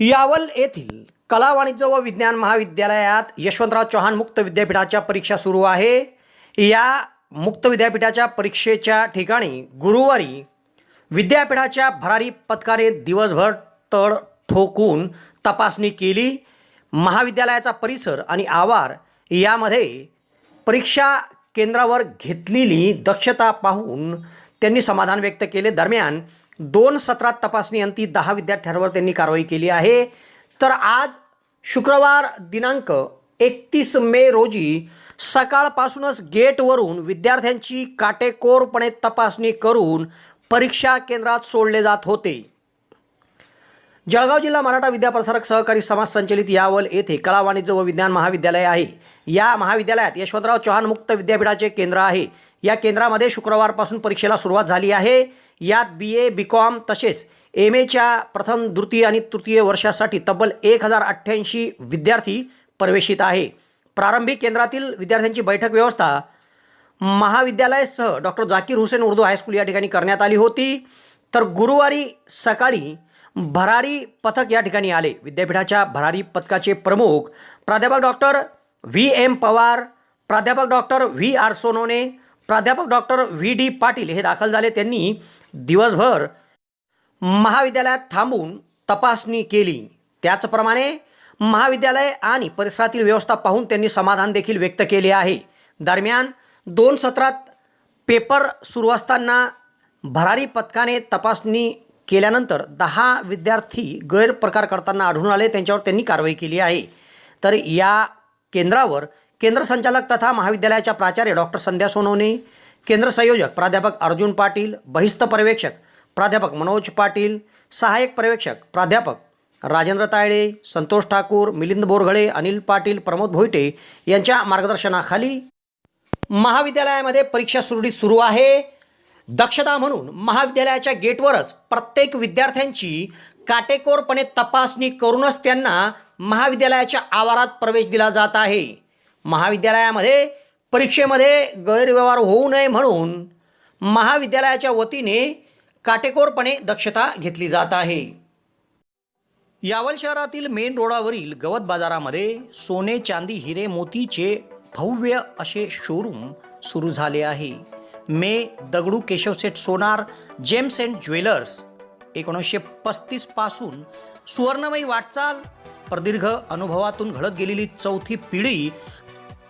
यावल येथील कला वाणिज्य व विज्ञान महाविद्यालयात यशवंतराव चव्हाण मुक्त विद्यापीठाच्या परीक्षा सुरू आहे. या मुक्त विद्यापीठाच्या परीक्षेच्या ठिकाणी गुरुवारी विद्यापीठाच्या भरारी पथकाने दिवसभर तड ठोकून तपासणी केली. महाविद्यालयाचा परिसर आणि आवार यामध्ये परीक्षा केंद्रावर घेतलेली दक्षता पाहून त्यांनी समाधान व्यक्त केले. दरम्यान दोन सत्रात तपासणी अंती दहा विद्यार्थ्यांवर त्यांनी कारवाई केली आहे. तर आज शुक्रवार दिनांक एकतीस मे रोजी सकाळपासूनच गेटवरून विद्यार्थ्यांची काटेकोरपणे तपासणी करून परीक्षा केंद्रात सोडले जात होते. जळगाव जिल्हा मराठा विद्याप्रसारक सहकारी समाज संचलित यावल येथे कला वाणिज्य व विज्ञान महाविद्यालय आहे. या महाविद्यालयात यशवंतराव चव्हाण मुक्त विद्यापीठाचे केंद्र आहे. या केंद्रामध्ये शुक्रवारपासून परीक्षेला सुरुवात झाली आहे. यात बी ए बी कॉम तसेच एम एच्या प्रथम द्वितीय आणि तृतीय वर्षासाठी तब्बल एक हजार अठ्ठ्याऐंशी विद्यार्थी प्रवेशित आहे. प्रारंभिक केंद्रातील विद्यार्थ्यांची बैठक व्यवस्था महाविद्यालयासह doctor Zakir Hussain Urdu high school या ठिकाणी करण्यात आली होती. तर गुरुवारी सकाळी भरारी पथक या ठिकाणी आले. विद्यापीठाच्या भरारी पथकाचे प्रमुख प्राध्यापक डॉक्टर व्ही एम पवार प्राध्यापक डॉक्टर व्ही आर सोनोने प्राध्यापक डॉक्टर व्ही डी पाटील हे दाखल झाले. त्यांनी दिवसभर महाविद्यालयात थांबून तपासणी केली. त्याचप्रमाणे महाविद्यालय आणि परिसरातील व्यवस्था पाहून त्यांनी समाधान देखील व्यक्त केले आहे. दरम्यान दोन सत्रात पेपर सुरू असताना भरारी पथकाने तपासणी केल्यानंतर दहा विद्यार्थी गैरप्रकार करताना आढळून आले. त्यांच्यावर त्यांनी कारवाई केली आहे. तर या केंद्रावर केंद्र संचालक तथा महाविद्यालयाच्या प्राचार्य डॉक्टर संध्या सोनवणे केंद्र संयोजक प्राध्यापक अर्जुन पाटील बहिस्त पर्यवेक्षक प्राध्यापक मनोज पाटील सहाय्यक पर्यवेक्षक प्राध्यापक राजेंद्र तायडे संतोष ठाकूर मिलिंद बोरघळे अनिल पाटील प्रमोद भोईटे यांच्या मार्गदर्शनाखाली महाविद्यालयामध्ये परीक्षा सुरळीत सुरू आहे. दक्षता म्हणून महाविद्यालयाच्या गेटवरच प्रत्येक विद्यार्थ्यांची काटेकोरपणे तपासणी करूनच त्यांना महाविद्यालयाच्या आवारात प्रवेश दिला जात आहे. महाविद्यालयामध्ये परीक्षेमध्ये गैरव्यवहार होऊ नये म्हणून महाविद्यालयाच्या वतीने काटेकोरपणे दक्षता घेतली जात आहे. यावल शहरातील मेन रोडावरील गवत बाजारामध्ये सोने चांदी हिरे मोतीचे भव्य असे शोरूम सुरू झाले आहे. मे Dagdu Keshavseth Sonar gems and jewellers एकोणीसशे पस्तीसपासून सुवर्णमयी वाटचाल प्रदीर्घ अनुभवातून घडत गेलेली चौथी पिढी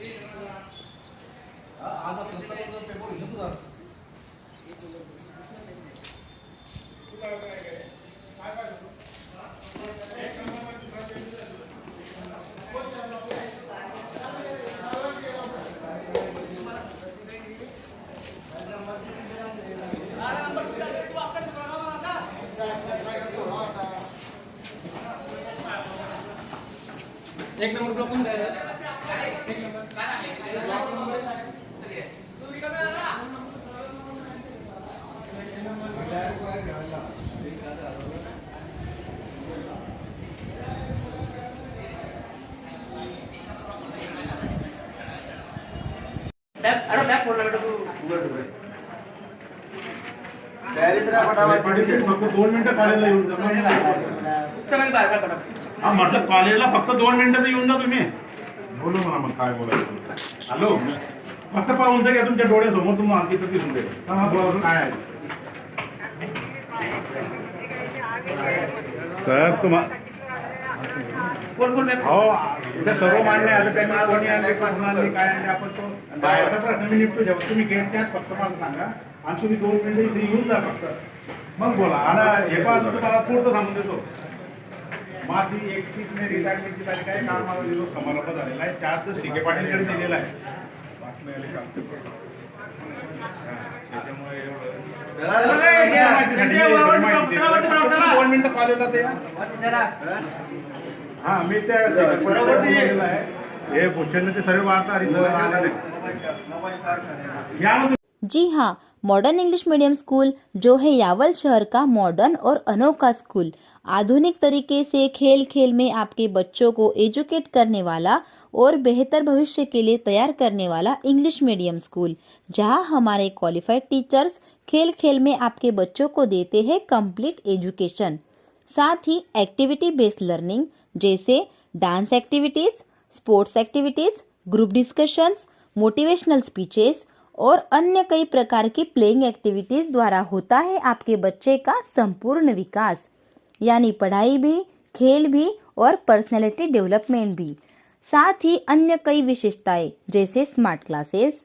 आज असलं पेपर एक नंबर ब्लॉक कोणता आहे फक्त दोन मिनिटं कॉलेजला येऊन जा. हा म्हटलं कॉलेजला फक्त दोन मिनिटं तर येऊन जा तुम्ही. बोलू मला मग काय बोलायचं. हॅलो फक्त पाहून घ्या तुमच्या डोळ्यासमोर तुम्हाला आणखी तर दिसून दे हा, हा, बोला, काय आहे? सर तुम्हा हो इथं सर्व मान्य आहे. आता त्यांनी कोणी आणले कोण आणले काय आणले आपण तो बाहेरचा प्रश्न मी निपटू द्या. तुम्ही गेट त्याच फक्त मला सांगा. आणि तुम्ही दोन मिनिटं इथे येऊन जा फक्त. मग बोला. आणि हे पण तुम्हाला पुढचं सांगून देतो. माझी एकतीस मे रिटायरमेंटची तारीख आहे. काल माझा दिवस समारंभ झालेला आहे. चार तर शिके पाटीलकडे दिलेला आहे. त्याच्यामुळे एवढं दोन मिनिटं कॉलेजला ते. हा मी त्या गेलेला हे। भूषण सर्व वार्ता जी हाँ मॉडर्न इंग्लिश मीडियम स्कूल जो है यावल शहर का मॉडर्न और अनोखा स्कूल आधुनिक तरीके से खेल खेल में आपके बच्चों को एजुकेट करने वाला और बेहतर भविष्य के लिए तैयार करने वाला इंग्लिश मीडियम स्कूल जहाँ हमारे क्वालिफाइड टीचर्स खेल खेल में आपके बच्चों को देते हैं कंप्लीट एजुकेशन साथ ही एक्टिविटी बेस्ड लर्निंग जैसे dance activities sports activities group discussions motivational speeches और अन्य कई प्रकार की प्लेइंग एक्टिविटीज़ द्वारा होता है आपके बच्चे का संपूर्ण विकास, यानी पढ़ाई भी, खेल भी और पर्सनैलिटी डेवलपमेंट भी। साथ ही अन्य कई विशेषताएँ, जैसे smart classes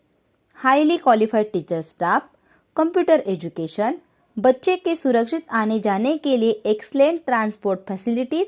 highly qualified teacher staff computer education बच्चे के सुरक्षित आने जाने के लिए एक्सलेंट ट्रांसपोर्ट फैसिलिटीज़